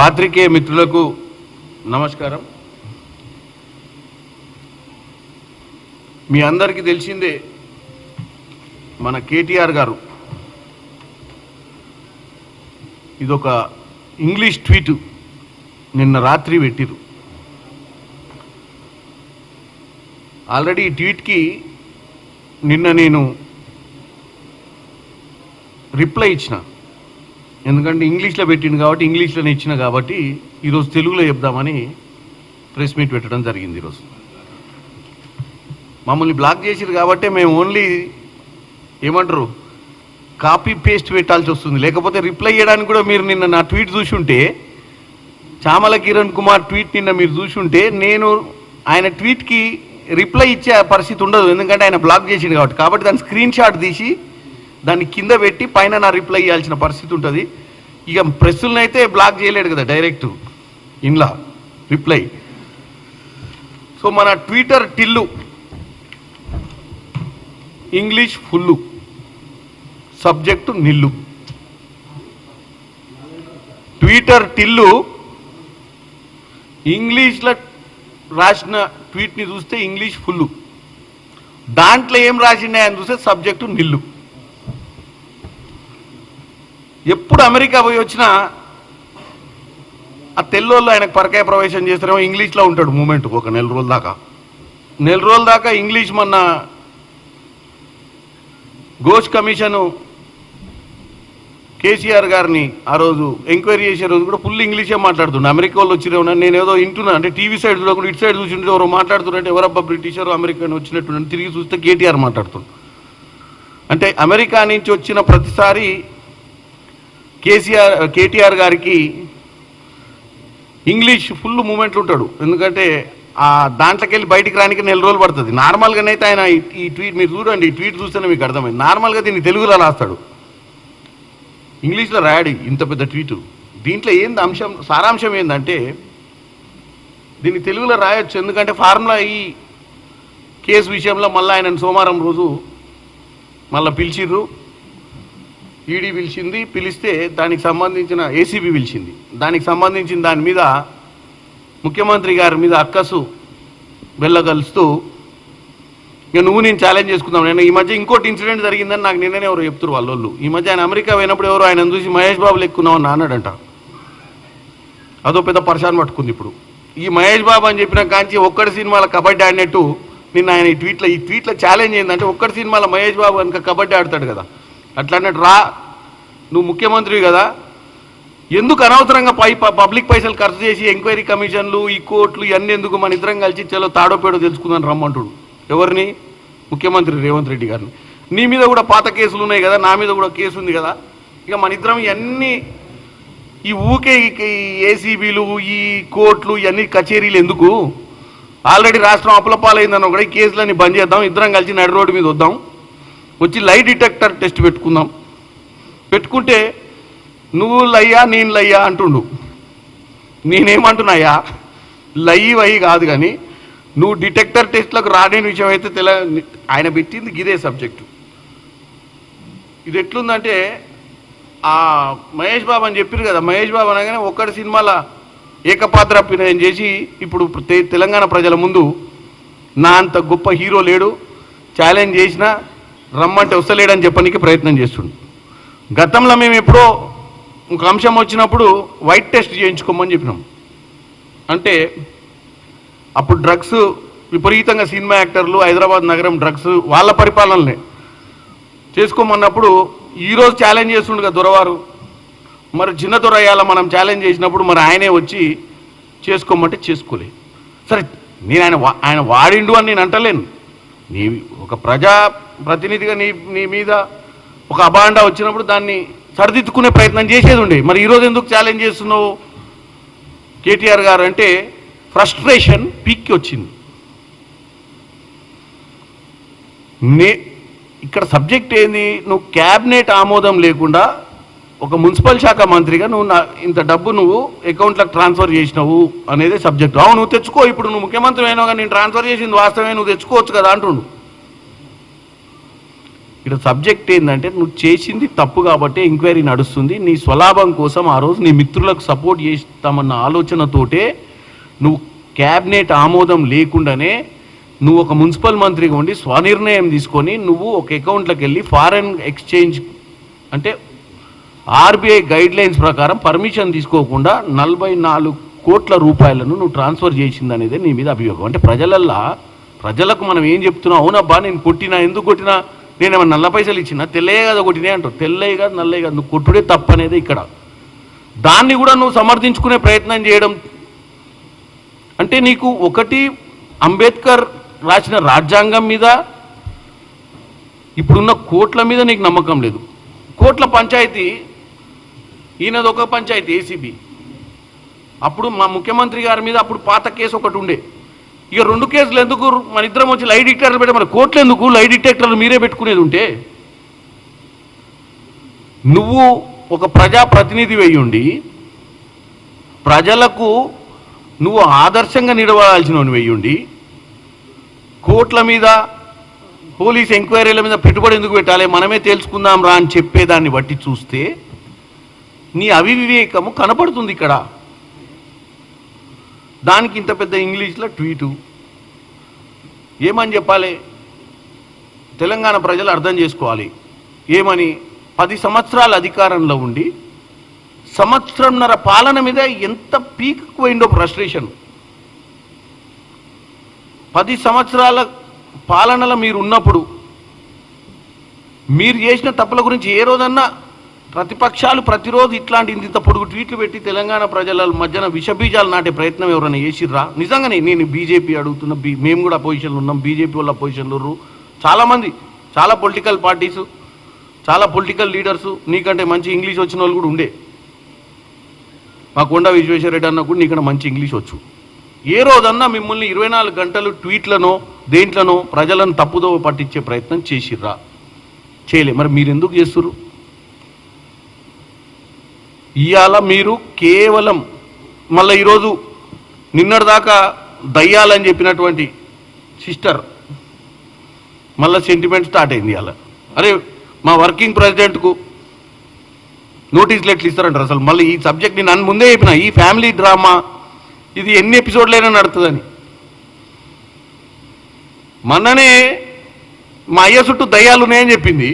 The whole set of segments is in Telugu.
పాత్రికేయ మిత్రులకు నమస్కారం. మీ అందరికీ తెలిసిందే మన కేటీఆర్ గారు. ఇదొక ఇంగ్లీష్ ట్వీట్ నిన్న రాత్రి పెట్టిరు ఆల్రెడీ ఈ ట్వీట్కి నిన్న నేను రిప్లై ఇచ్చిన. ఎందుకంటే ఇంగ్లీష్లో పెట్టింది కాబట్టి ఇంగ్లీష్లోనే ఇచ్చిన కాబట్టి ఈరోజు తెలుగులో చెప్దామని ప్రెస్ మీట్ పెట్టడం జరిగింది ఈరోజు. మమ్మల్ని బ్లాక్ చేసిరు కాబట్టి మేము ఓన్లీ ఏమంటారు కాపీ పేస్ట్ పెట్టాల్సి వస్తుంది. లేకపోతే రిప్లై చేయడానికి కూడా మీరు నిన్న నా ట్వీట్ చూసి ఉంటే చామల కిరణ్ కుమార్ ట్వీట్ నిన్న మీరు చూసి ఉంటే నేను ఆయన ట్వీట్కి రిప్లై ఇచ్చే పరిస్థితి ఉండదు. ఎందుకంటే ఆయన బ్లాక్ చేసిండు కాబట్టి. కాబట్టి దాని స్క్రీన్ షాట్ తీసి దాన్ని కింద పెట్టి పైన నా రిప్లై ఇవ్వాల్సిన పరిస్థితి ఉంటుంది. ఇక ప్రెస్సులను అయితే బ్లాక్ చేయలేడు కదా డైరెక్ట్ ఇన్లా రిప్లై సో మన Twitter Tillu English full subject nil. Twitter Tillu ఇంగ్లీష్లో రాసిన ట్వీట్ని చూస్తే ఇంగ్లీష్ ఫుల్లు. దాంట్లో ఏం రాసిండే అని చూస్తే సబ్జెక్టు నిల్లు. ఎప్పుడు అమెరికా పోయి వచ్చినా ఆ తెల్లోళ్ళు ఆయనకు పరకాయ ప్రవేశం చేస్తారేమో ఇంగ్లీష్లో ఉంటాడు మూమెంట్ ఒక నెల రోజుల దాకా. నెల రోజుల దాకా ఇంగ్లీష్ మొన్న ఘోష్ కమిషను కేసీఆర్ గారిని ఆ రోజు ఎంక్వైరీ చేసే రోజు కూడా ఫుల్ ఇంగ్లీషే మాట్లాడుతుండే. అమెరికా వాళ్ళు వచ్చిన నేను ఏదో వింటున్నా. అంటే టీవీ సైడ్ చూడకుండా ఇటు సైడ్ చూసింటే ఎవరో మాట్లాడుతున్నారంటే ఎవరబ్బా బ్రిటిషర్ అమెరికన్ వచ్చినట్టు తిరిగి చూస్తే కేటీఆర్ మాట్లాడుతున్నాడు అంటే అమెరికా నుంచి వచ్చిన ప్రతిసారి కేసీఆర్ కేటీఆర్ గారికి ఇంగ్లీష్ ఫుల్ మూమెంట్లు ఉంటాడు. ఎందుకంటే ఆ దాంట్లోకి వెళ్ళి బయటికి రానికి నెల రోజులు పడుతుంది. నార్మల్గానైతే ఆయన ఈ- ట్వీట్ మీరు చూడండి ఈ ట్వీట్ చూస్తేనే మీకు అర్థమైంది. నార్మల్గా దీన్ని తెలుగులో రాస్తాడు. ఇంగ్లీష్లో రాయడు ఇంత పెద్ద ట్వీటు. దీంట్లో ఏంది అంశం సారాంశం ఏంటంటే దీన్ని తెలుగులో రాయొచ్చు. ఎందుకంటే ఫార్ములా ఈ కేసు విషయంలో మళ్ళీ ఆయన సోమవారం రోజు మళ్ళీ పిలిచిర్రు. ఈడీ పిలిచింది పిలిస్తే దానికి సంబంధించిన ఏసీబీ పిలిచింది. దానికి సంబంధించిన దాని మీద ముఖ్యమంత్రి గారి మీద అక్కసు వెళ్ళగలుస్తూ ఇక నువ్వు నేను ఛాలెంజ్ చేసుకుందాం. నేను ఈ మధ్య ఇంకోటి ఇన్సిడెంట్ జరిగిందని నాకు నిన్ననే ఎవరు చెప్తారు వాళ్ళు ఈ మధ్య ఆయన అమెరికా పోయినప్పుడు ఎవరు ఆయన చూసి మహేష్ బాబు లెక్కున్నావు అని అన్నాడంట. అదో పెద్ద పర్షాన్ పట్టుకుంది ఇప్పుడు. ఈ మహేష్ బాబు అని చెప్పిన కాంచి ఒక్కడి సినిమాలో కబడ్డీ ఆడినట్టు నిన్న ఆయన ఈ ట్వీట్లో ఈ ట్వీట్లో ఛాలెంజ్ ఏంటంటే ఒక్కడి సినిమాలో మహేష్ బాబు కనుక కబడ్డీ ఆడతాడు కదా. అట్లా అన్నట్టు రా నువ్వు ముఖ్యమంత్రివి కదా. ఎందుకు అనవసరంగా పై ప- పబ్లిక్ పైసలు ఖర్చు చేసి ఎంక్వైరీ కమిషన్లు ఈ కోర్టులు ఇవన్నీ ఎందుకు మన ఇద్దరం కలిసి చలో తాడోపేడో తెలుసుకుందని రమ్మంటుడు. ఎవరిని? ముఖ్యమంత్రి రేవంత్ రెడ్డి గారిని. నీ మీద కూడా పాత కేసులు ఉన్నాయి కదా నా మీద కూడా కేసు ఉంది కదా. ఇక మన ఇద్దరం ఇవన్నీ ఈ ఊకే ఈ ఏసీబీలు ఈ కోర్టులు ఇవన్నీ కచేరీలు ఎందుకు? ఆల్రెడీ రాష్ట్రం అప్పులపాలైందని ఒకటి ఈ కేసులన్నీ బంద్ చేద్దాం ఇద్దరం కలిసి నడి రోడ్డు మీద వద్దాం. వచ్చి లై డిటెక్టర్ టెస్ట్ పెట్టుకుందాం. పెట్టుకుంటే నువ్వు లయ్యా నేను లయ్యా అంటుండు. నేనేమంటున్నాయా లయ్యి వయ్యి కాదు కానీ నువ్వు డిటెక్టర్ టెస్ట్లకు రాని విషయం అయితే తెల ఆయన పెట్టింది ఇదే సబ్జెక్టు ఇది ఎట్లుందంటే ఆ మహేష్ బాబు అని చెప్పారు కదా మహేష్ బాబు అనగానే ఒక్కడి సినిమాల ఏకపాత్ర అభినయం చేసి ఇప్పుడు తెలంగాణ ప్రజల ముందు నా అంత గొప్ప హీరో లేడు. ఛాలెంజ్ చేసినా రమ్మంటే వస్తలేడని చెప్పడానికి ప్రయత్నం చేస్తుండు. గతంలో మేము ఎప్పుడో ఒక అంశం వచ్చినప్పుడు వైట్ టెస్ట్ చేయించుకోమని చెప్పినాం. అంటే అప్పుడు డ్రగ్స్ విపరీతంగా సినిమా యాక్టర్లు హైదరాబాద్ నగరం డ్రగ్స్ వాళ్ళ పరిపాలనలే. చేసుకోమన్నప్పుడు ఈరోజు ఛాలెంజ్ చేస్తుండగా దొరవారు. మరి చిన్న దొరయ్యాల మనం ఛాలెంజ్ చేసినప్పుడు మరి ఆయనే వచ్చి చేసుకోమంటే చేసుకోలే. సరే నేను ఆయన వా- ఆయన వాడిండు అని నేను అంటలేను. నీ ఒక ప్రజా ప్రతినిధిగా నీ నీ మీద ఒక అబాండా వచ్చినప్పుడు దాన్ని సరిదిద్దుకునే ప్రయత్నం చేసేది ఉండే. మరి ఈరోజు ఎందుకు ఛాలెంజ్ చేస్తున్నావు? కేటీఆర్ గారు అంటే ఫ్రస్ట్రేషన్ పీక్కి వచ్చింది. నే ఇక్కడ సబ్జెక్ట్ ఏంది? నువ్వు క్యాబినెట్ ఆమోదం లేకుండా ఒక మున్సిపల్ శాఖ మంత్రిగా నువ్వు నా ఇంత డబ్బు నువ్వు అకౌంట్లకు ట్రాన్స్ఫర్ చేసినావు అనేది సబ్జెక్ట్ అవును నువ్వు తెచ్చుకో. ఇప్పుడు నువ్వు ముఖ్యమంత్రి అయినావు కానీ నేను ట్రాన్స్ఫర్ చేసింది వాస్తవమే నువ్వు తెచ్చుకోవచ్చు కదా అంటుండు. ఇక్కడ సబ్జెక్ట్ ఏంటంటే నువ్వు చేసింది తప్పు కాబట్టి ఎంక్వైరీ నడుస్తుంది. నీ స్వలాభం కోసం ఆ రోజు నీ మిత్రులకు సపోర్ట్ చేస్తామన్న ఆలోచనతోటే నువ్వు క్యాబినెట్ ఆమోదం లేకుండానే నువ్వు ఒక మున్సిపల్ మంత్రిగా ఉండి స్వనిర్ణయం తీసుకొని నువ్వు ఒక అకౌంట్లోకి వెళ్ళి ఫారెన్ ఎక్స్చేంజ్ అంటే ఆర్బీఐ గైడ్ లైన్స్ ప్రకారం పర్మిషన్ తీసుకోకుండా నలభై నాలుగు కోట్ల రూపాయలను నువ్వు ట్రాన్స్ఫర్ చేసింది అనేది నీ మీద అభియోగం. అంటే ప్రజలల్లా ప్రజలకు మనం ఏం చెప్తున్నావు అవునబ్బా నేను కొట్టినా ఎందుకు కొట్టినా? నేను నల్ల పైసలు ఇచ్చినా తెల్లయ్య కదా కొట్టినా అంటావు. తెల్లయ్య కాదు నల్లయ్య కాదు. నువ్వు కొట్టుడే తప్పు అనేది ఇక్కడ. దాన్ని కూడా నువ్వు సమర్థించుకునే ప్రయత్నం చేయడం. అంటే నీకు ఒకటి అంబేద్కర్ రాసిన రాజ్యాంగం మీద ఇప్పుడున్న కోట్ల మీద నీకు నమ్మకం లేదు. కోట్ల పంచాయతీ ఈయనది ఒక పంచాయతీ ఏసీబీ. అప్పుడు మా ముఖ్యమంత్రి గారి మీద అప్పుడు పాత కేసు ఒకటి ఉండే. ఇక రెండు కేసులు ఎందుకు? మన ఇద్దరం వచ్చి లై డిటెక్టర్లు పెట్టి మన కోర్టులు ఎందుకు? లై డిటెక్టర్లు మీరే పెట్టుకునేది ఉంటే. నువ్వు ఒక ప్రజా ప్రతినిధి వెయ్యుండి ప్రజలకు నువ్వు ఆదర్శంగా నిలబడాల్సిన వెయ్యుండి కోట్ల మీద పోలీస్ ఎంక్వైరీల మీద పెట్టుబడి ఎందుకు పెట్టాలి? మనమే తేల్చుకుందాం రా అని చెప్పేదాన్ని బట్టి చూస్తే నీ అవివివేకము కనపడుతుంది ఇక్కడ. దానికి ఇంత పెద్ద ఇంగ్లీష్లో ట్వీటు. ఏమని చెప్పాలి? తెలంగాణ ప్రజలు అర్థం చేసుకోవాలి. ఏమని? పది సంవత్సరాల అధికారంలో ఉండి సంవత్సరంన్నర పాలన మీద ఎంత పీక్ పోయిందో ఫ్రస్ట్రేషన్. పది సంవత్సరాల పాలనలో మీరు ఉన్నప్పుడు మీరు చేసిన తప్పుల గురించి ఏ రోజన్నా ప్రతిపక్షాలు ప్రతిరోజు ఇట్లాంటి ఇంత పొడుగు ట్వీట్లు పెట్టి తెలంగాణ ప్రజల మధ్యన విషబీజాలు నాటే ప్రయత్నం ఎవరైనా చేసిర్రా? నిజంగానే నేను బీజేపీ అడుగుతున్న బీ మేము కూడా పొజిషన్లో ఉన్నాం బీజేపీ వాళ్ళ పొజిషన్లు ఉర్రు. చాలామంది చాలా పొలిటికల్ పార్టీస్ చాలా పొలిటికల్ లీడర్స్ నీకంటే మంచి ఇంగ్లీష్ వచ్చిన వాళ్ళు కూడా ఉండే. మా కొండ విశ్వేశ్వరరెడ్డి అన్న కూడా నీకన్నా మంచి ఇంగ్లీష్ వచ్చు. ఏ రోజన్నా మిమ్మల్ని ఇరవై నాలుగు గంటలు ట్వీట్లనో దేంట్లనో ప్రజలను తప్పుదోవ పట్టించే ప్రయత్నం చేసిర్రా? చేయలే. మరి మీరు ఎందుకు చేస్తుర్రు? ఇవాళ మీరు కేవలం మళ్ళీ ఈరోజు నిన్నటిదాకా దయ్యాలని చెప్పినటువంటి సిస్టర్ మళ్ళీ సెంటిమెంట్ స్టార్ట్ అయింది ఇవాళ అరే మా వర్కింగ్ ప్రెసిడెంట్కు నోటీస్ లెట్లు ఇస్తారంటారు అసలు. మళ్ళీ ఈ సబ్జెక్ట్ నేను నన్ను ముందే చెప్పిన ఈ ఫ్యామిలీ డ్రామా ఇది ఎన్ని ఎపిసోడ్లైనా నడుతుందని. మొన్ననే మా అయ్య చుట్టూ దయ్యాలు ఉన్నాయని చెప్పింది.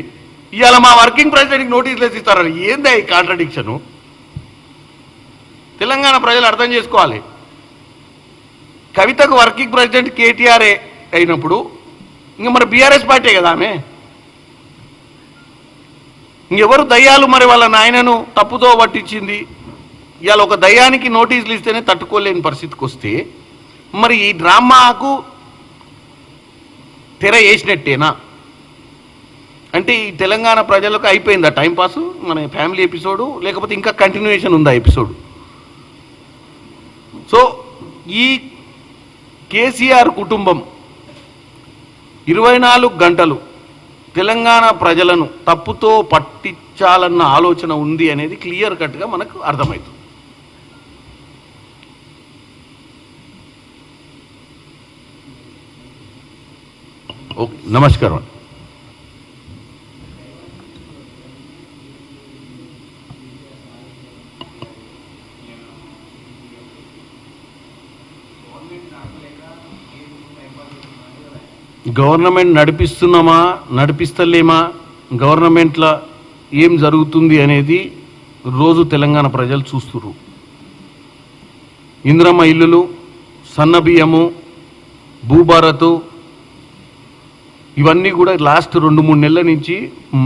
ఇవాళ మా వర్కింగ్ ప్రెసిడెంట్కి నోటీసులు వేసి ఇస్తారని. ఏందా ఈ కాంట్రడిక్షను తెలంగాణ ప్రజలు అర్థం చేసుకోవాలి. కవితకు వర్కింగ్ ప్రెసిడెంట్ కేటీఆర్ఏ అయినప్పుడు ఇంకా మరి బీఆర్ఎస్ పార్టీ కదా ఆమె? ఇంకెవరు దయ్యాలు మరి వాళ్ళ నాయనను తప్పుతో పట్టించింది? ఇవాళ ఒక దయ్యానికి నోటీసులు ఇస్తేనే తట్టుకోలేని పరిస్థితికి వస్తే మరి ఈ డ్రామాకు తెర వేసినట్టేనా? అంటే ఈ తెలంగాణ ప్రజలకు అయిపోయిందా టైంపాస్ మన ఫ్యామిలీ ఎపిసోడు లేకపోతే ఇంకా కంటిన్యూషన్ ఉందా ఎపిసోడ్? సో ఈ కేసీఆర్ కుటుంబం ఇరవై నాలుగు గంటలు తెలంగాణ ప్రజలను తప్పుతో పట్టించాలన్న ఆలోచన ఉంది అనేది క్లియర్ కట్గా మనకు అర్థమవుతుంది ఓకే నమస్కారం. గవర్నమెంట్ నడిపిస్తున్నామా నడిపిస్తలేమా గవర్నమెంట్లో ఏం జరుగుతుంది అనేది రోజు తెలంగాణ ప్రజలు చూస్తున్నారు ఇంద్రమ్మ ఇల్లులు సన్న బియ్యము భూభారత్ ఇవన్నీ కూడా లాస్ట్ రెండు మూడు నెలల నుంచి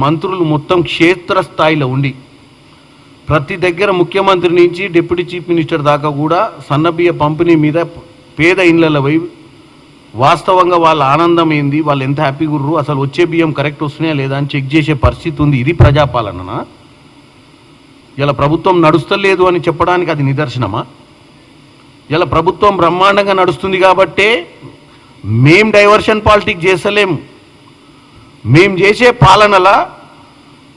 మంత్రులు మొత్తం క్షేత్రస్థాయిలో ఉండి ప్రతి దగ్గర ముఖ్యమంత్రి నుంచి డిప్యూటీ చీఫ్ మినిస్టర్ దాకా కూడా సన్నబియ్య పంపిణీ మీద పేద ఇళ్ళలో పోయి వాస్తవంగా వాళ్ళ ఆనందం ఏంది? వాళ్ళు ఎంత హ్యాపీగా ఉర్రు అసలు వచ్చే బియ్యం కరెక్ట్ వస్తున్నాయా లేదా అని చెక్ చేసే పరిస్థితి ఉంది. ఇది ప్రజాపాలననా? ఇలా ప్రభుత్వం నడుస్తలేదు అని చెప్పడానికి అది నిదర్శనమా? ఇలా ప్రభుత్వం బ్రహ్మాండంగా నడుస్తుంది కాబట్టే మేం డైవర్షన్ పాలిటిక్స్ చేస్తలేం మేం చేసే పాలనల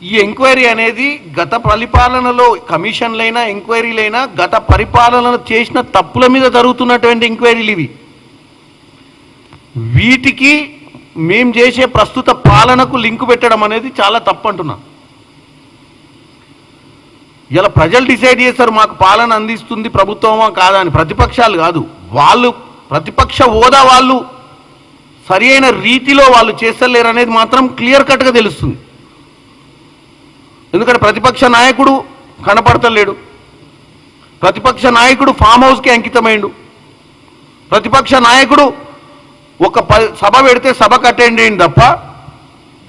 ఈ ఎంక్వైరీ అనేది గత పరిపాలనలో కమిషన్లైనా ఎంక్వైరీలైనా గత పరిపాలన చేసిన తప్పుల మీద జరుగుతున్నటువంటి ఎంక్వైరీలు ఇవి. వీటికి మేము చేసే ప్రస్తుత పాలనకు లింకు పెట్టడం అనేది చాలా తప్పంటున్నా. ఇలా ప్రజలు డిసైడ్ చేస్తారు మాకు పాలన అందిస్తుంది ప్రభుత్వమా కాదా అని ప్రతిపక్షాలు కాదు. వాళ్ళు ప్రతిపక్ష హోదా వాళ్ళు సరి అయిన రీతిలో వాళ్ళు చేస్తలేరు అనేది మాత్రం క్లియర్ కట్గా తెలుస్తుంది. ఎందుకంటే ప్రతిపక్ష నాయకుడు కనపడతలేడు. ప్రతిపక్ష నాయకుడు ఫామ్ హౌస్కి అంకితమైండు. ప్రతిపక్ష నాయకుడు ఒక ప సభ పెడితే సభకు అటెండ్ అయింది తప్ప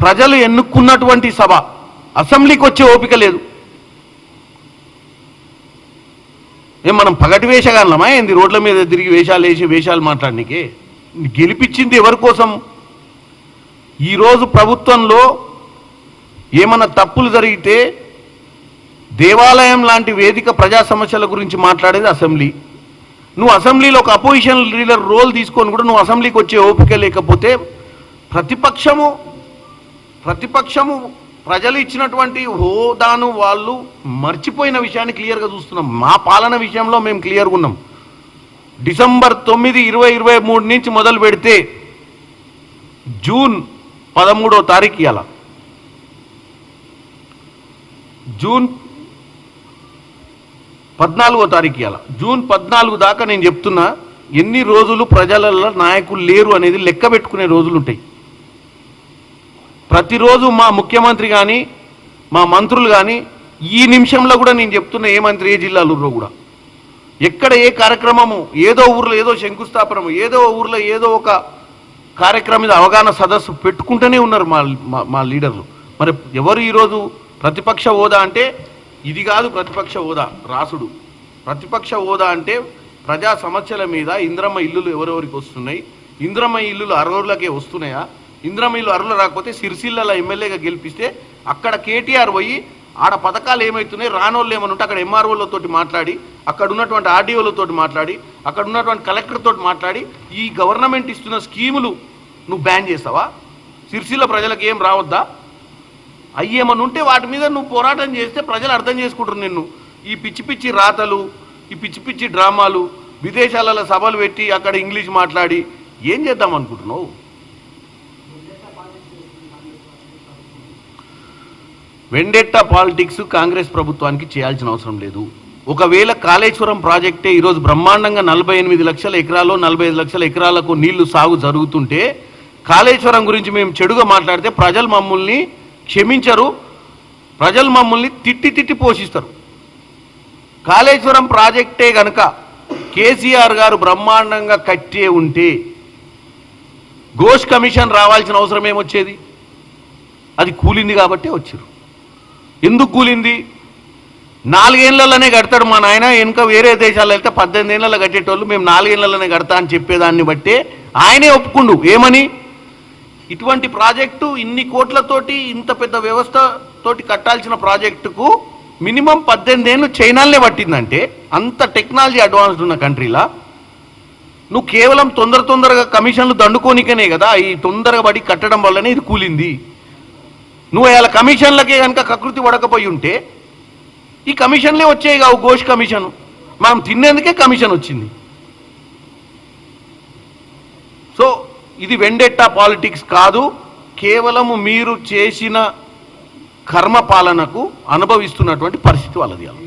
ప్రజలు ఎన్నుకున్నటువంటి సభ అసెంబ్లీకి వచ్చే ఓపిక లేదు. ఏం మనం పగటి వేషగాళ్ళమా ఏంది? రోడ్ల మీద తిరిగి వేషాలు వేసి వేషాలు మాట్లాడడానికి గెలిపించింది ఎవరి కోసం? ఈరోజు ప్రభుత్వంలో ఏమైనా తప్పులు జరిగితే దేవాలయం లాంటి వేదిక ప్రజా సమస్యల గురించి మాట్లాడేది అసెంబ్లీ. నువ్వు అసెంబ్లీలో ఒక అపోజిషన్ లీడర్ రోల్ తీసుకొని కూడా నువ్వు అసెంబ్లీకి వచ్చే ఓపిక లేకపోతే ప్రతిపక్షము ప్రతిపక్షము ప్రజలు ఇచ్చినటువంటి హోదాను వాళ్ళు మర్చిపోయిన విషయాన్ని క్లియర్గా చూస్తున్నాం. మా పాలన విషయంలో మేము క్లియర్గా ఉన్నాం. డిసెంబర్ తొమ్మిది ఇరవై ఇరవై మూడు నుంచి మొదలు పెడితే జూన్ పదమూడో తారీఖు ఇవాళ జూన్ పద్నాలుగో తారీఖు ఇవాళ జూన్ పద్నాలుగు దాకా నేను చెప్తున్నా ఎన్ని రోజులు ప్రజలలో నాయకులు లేరు అనేది లెక్క పెట్టుకునే రోజులు ఉంటాయి. ప్రతిరోజు మా ముఖ్యమంత్రి కానీ మా మంత్రులు కానీ ఈ నిమిషంలో కూడా నేను చెప్తున్న ఏ మంత్రి ఏ జిల్లాలో కూడా. ఎక్కడ ఏ కార్యక్రమము ఏదో ఊర్లో ఏదో శంకుస్థాపనము ఏదో ఊర్లో ఏదో ఒక కార్యక్రమం మీద అవగాహన సదస్సు పెట్టుకుంటూనే ఉన్నారు మా- మా లీడర్లు. మరి ఎవరు ఈరోజు ప్రతిపక్ష హోదా అంటే ఇది కాదు ప్రతిపక్ష హోదా రాసుడు. ప్రతిపక్ష హోదా అంటే ప్రజా సమస్యల మీద ఇంద్రమ్మ ఇల్లులు ఎవరెవరికి వస్తున్నాయి? ఇంద్రమ్మ ఇల్లులు అర్హులకే వస్తున్నాయా? ఇంద్రమ్మ ఇల్లు అర్హులు రాకపోతే సిరిసిల్ల ఎమ్మెల్యేగా గెలిపిస్తే అక్కడ కేటీఆర్ పోయి ఆడ పథకాలు ఏమవుతున్నాయి రానోళ్ళు ఏమనుంటే అక్కడ ఎంఆర్ఓలతో మాట్లాడి అక్కడ ఉన్నటువంటి ఆర్డీఓలతో మాట్లాడి అక్కడ ఉన్నటువంటి కలెక్టర్తో మాట్లాడి ఈ గవర్నమెంట్ ఇస్తున్న స్కీములు నువ్వు బ్యాన్ చేస్తావా? సిరిసిల్ల ప్రజలకు ఏం రావద్దా? అయ్యేమని ఉంటే వాటి మీద నువ్వు పోరాటం చేస్తే ప్రజలు అర్థం చేసుకుంటారు నిన్ను. ఈ పిచ్చి పిచ్చి రాతలు ఈ పిచ్చి పిచ్చి డ్రామాలు విదేశాలలో సభలు పెట్టి అక్కడ ఇంగ్లీష్ మాట్లాడి ఏం చేద్దాం అనుకుంటున్నావు? వెండెట్టా పాలిటిక్స్ కాంగ్రెస్ ప్రభుత్వానికి చేయాల్సిన అవసరం లేదు. ఒకవేళ కాళేశ్వరం ప్రాజెక్టే ఈరోజు బ్రహ్మాండంగా నలభై ఎనిమిది లక్షల ఎకరాలు నలభై ఐదు లక్షల ఎకరాలకు నీళ్ళు సాగు జరుగుతుంటే కాళేశ్వరం గురించి మేము చెడుగా మాట్లాడితే ప్రజలు మమ్మల్ని క్షమించరు. ప్రజలు మమ్మల్ని తిట్టి తిట్టి పోషిస్తారు. కాళేశ్వరం ప్రాజెక్టే గనక కేసీఆర్ గారు బ్రహ్మాండంగా కట్టే ఉంటే ఘోష్ కమిషన్ రావాల్సిన అవసరం ఏమొచ్చేది? అది కూలింది కాబట్టే వచ్చారు ఎందుకు కూలింది? నాలుగేళ్ళలోనే కడతాడు మా నాయన వెనుక వేరే దేశాలు వెళ్తే పద్దెనిమిది ఏళ్ళలో కట్టేటోళ్ళు మేము నాలుగేళ్ళలోనే కడతా అని చెప్పేదాన్ని బట్టే ఆయనే ఒప్పుకుండు. ఏమని? ఇటువంటి ప్రాజెక్టు ఇన్ని కోట్లతోటి ఇంత పెద్ద వ్యవస్థ తోటి కట్టాల్సిన ప్రాజెక్టుకు మినిమం పద్దెనిమిది ఏళ్ళు చైనాలనే పట్టిందంటే అంత టెక్నాలజీ అడ్వాన్స్డ్ ఉన్న కంట్రీలా? నువ్వు కేవలం తొందర తొందరగా కమిషన్లు దండుకోనికనే కదా ఈ తొందరగా పడి కట్టడం వల్లనే ఇది కూలింది. నువ్వు ఇలా కమిషన్లకే కనుక కకృతి పడకపోయి ఉంటే ఈ కమిషన్లే వచ్చాయి కావు ఘోష్ కమిషన్. మనం తినేందుకే కమిషన్ వచ్చింది. సో ఇది వెండెట్టా పాలిటిక్స్ కాదు కేవలము మీరు చేసిన కర్మ పాలనకు అనుభవిస్తున్నటువంటి పరిస్థితి వాళ్ళది అలా.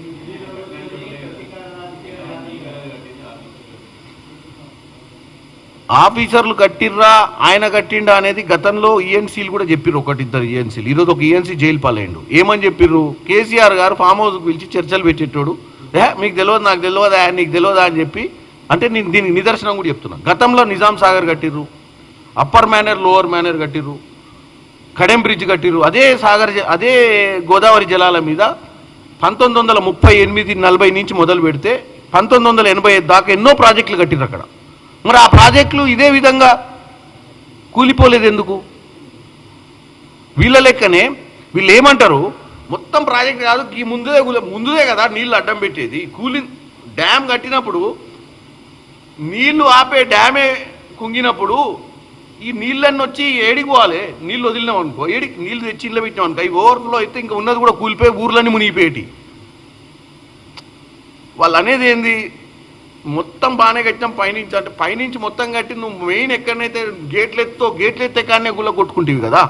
ఆఫీసర్లు కట్టిర్రా ఆయన కట్టిండా అనేది గతంలో ఈఎన్సీలు కూడా చెప్పిర్రు ఒకటిద్దరు ఈఎన్సీలు ఈరోజు ఒక ఈఎన్సీ జైలు పాలయ్యండు. ఏమని చెప్పిర్రు? కేసీఆర్ గారు ఫామ్ హౌస్కి పిలిచి చర్చలు పెట్టేటోడు. ఏ మీకు తెలియదు నాకు తెలియదా నీకు తెలియదా అని చెప్పి అంటే నేను దీనికి నిదర్శనం కూడా చెప్తున్నా. గతంలో నిజాం సాగర్ కట్టిర్రు. అప్పర్ మేనర్ లోవర్ మేనర్ కట్టిర్రు. కడెం బ్రిడ్జ్ కట్టిర్రు. అదే సాగర్ జ- అదే గోదావరి జలాల మీద పంతొమ్మిది వందల ముప్పై ఎనిమిది నలభై నుంచి మొదలు పెడితే పంతొమ్మిది వందల ఎనభై ఐదు దాకా ఎన్నో ప్రాజెక్టులు కట్టిర్రు అక్కడ. మరి ఆ ప్రాజెక్టులు ఇదే విధంగా కూలిపోలేదు ఎందుకు వీళ్ళ లెక్కనే వీళ్ళు ఏమంటారు మొత్తం ప్రాజెక్ట్ కాదు ఈ ముందుదే ముందుదే కదా నీళ్ళు అడ్డం పెట్టేది. కూలి డ్యామ్ కట్టినప్పుడు నీళ్ళు ఆపే డ్యామే కుంగినప్పుడు ఈ నీళ్ళన్నీ వచ్చి ఏడికి పోవాలి నీళ్ళు వదిలినాం అనుకో ఏడి నీళ్ళు తెచ్చి ఇంట్లో పెట్టినాం అనుకో ఈ ఓవర్ఫ్లో అయితే ఇంకా ఉన్నది కూడా కూలిపోయి ఊర్లన్నీ మునిగిపోయేటి. వాళ్ళు అనేది ఏంది? మొత్తం బాగానే కట్టినాం పైనుంచి అంటే పైనుంచి మొత్తం కట్టి నువ్వు మెయిన్ ఎక్కడనైతే గేట్లు ఎత్తో గేట్లు ఎత్తే కానీ గుల్ల కొట్టుకుంటేవి కదా.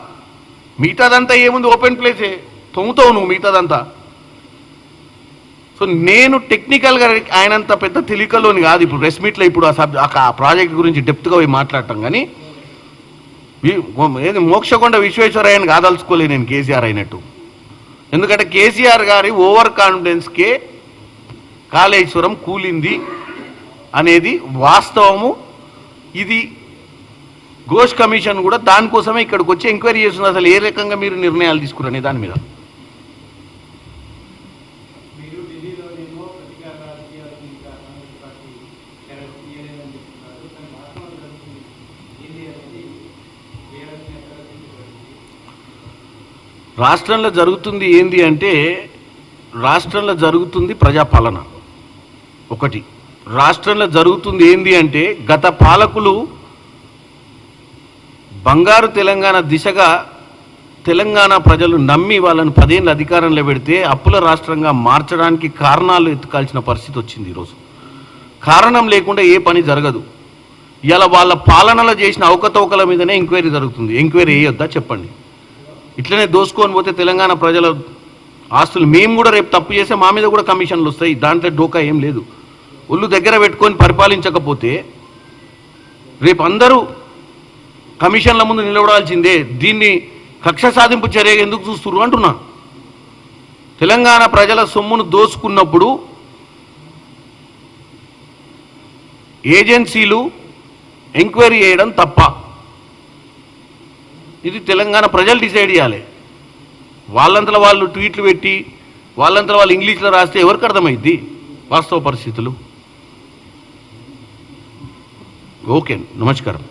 మిగతాదంతా ఏముంది? ఓపెన్ ప్లేసే. తొమ్ముతావు నువ్వు మిగతాదంతా. సో నేను టెక్నికల్గా ఆయనంత పెద్ద తెలికలోని కాదు. ఇప్పుడు ప్రెస్ మీట్లో ఇప్పుడు ఆ సబ్ ఆ ప్రాజెక్ట్ గురించి డెప్త్గా పోయి మాట్లాడటం కానీ ఏది మోక్షకొండ విశ్వేశ్వరయ్యని కాదలుచుకోలే నేను కేసీఆర్ అయినట్టు. ఎందుకంటే కేసీఆర్ గారి ఓవర్ కాన్ఫిడెన్స్కే కాళేశ్వరం కూలింది అనేది వాస్తవము. ఇది ఘోష్ కమిషన్ కూడా దానికోసమే ఇక్కడికి వచ్చి ఎంక్వైరీ చేస్తుంది అసలు ఏ రకంగా మీరు నిర్ణయాలు తీసుకురనే దాని మీద మీరు ఢిల్లీలోనేమో ప్రతికార రాజకీయాలకు ఇంకా కాంగ్రెస్ పార్టీ తెర తీయలేదని చెప్తున్నారు కానీ వాస్తవం జరుగుతుంది ఏంటి అనేది ఏ రకంగా ప్రదర్శించబడింది రాష్ట్రంలో జరుగుతుంది ఏంది అంటే రాష్ట్రంలో జరుగుతుంది ప్రజాపాలన. ఒకటి. రాష్ట్రంలో జరుగుతుంది ఏంది అంటే గత పాలకులు బంగారు తెలంగాణ దిశగా తెలంగాణ ప్రజలు నమ్మి వాళ్ళని పదేళ్ళు అధికారంలో పెడితే అప్పుల రాష్ట్రంగా మార్చడానికి కారణాలు ఎత్తుకాల్సిన పరిస్థితి వచ్చింది ఈరోజు. కారణం లేకుండా ఏ పని జరగదు. ఇలా వాళ్ళ పాలనలో చేసిన అవకతవకల మీదనే ఎంక్వైరీ జరుగుతుంది. ఎంక్వైరీ వేయొద్దా చెప్పండి. ఇట్లనే దోసుకొని పోతే తెలంగాణ ప్రజల ఆస్తులు మేము కూడా రేపు తప్పు చేస్తే మా మీద కూడా కమిషన్లు వస్తాయి. దాంట్లో డోకా ఏం లేదు. ఒళ్ళు దగ్గర పెట్టుకొని పరిపాలించకపోతే రేపు అందరూ కమిషన్ల ముందు నిలబడాల్సిందే. దీన్ని కక్ష సాధింపు చర్య ఎందుకు చూస్తున్నారు అంటున్నా. తెలంగాణ ప్రజల సొమ్మును దోసుకున్నప్పుడు ఏజెన్సీలు ఎంక్వైరీ చేయడం తప్ప ఇది తెలంగాణ ప్రజలు డిసైడ్ చేయాలి. వాళ్ళంతలో వాళ్ళు ట్వీట్లు పెట్టి వాళ్ళంతలో వాళ్ళు ఇంగ్లీష్లో రాస్తే ఎవరికి అర్థమైద్ది వాస్తవ పరిస్థితులు? ఓకే నమస్కారం.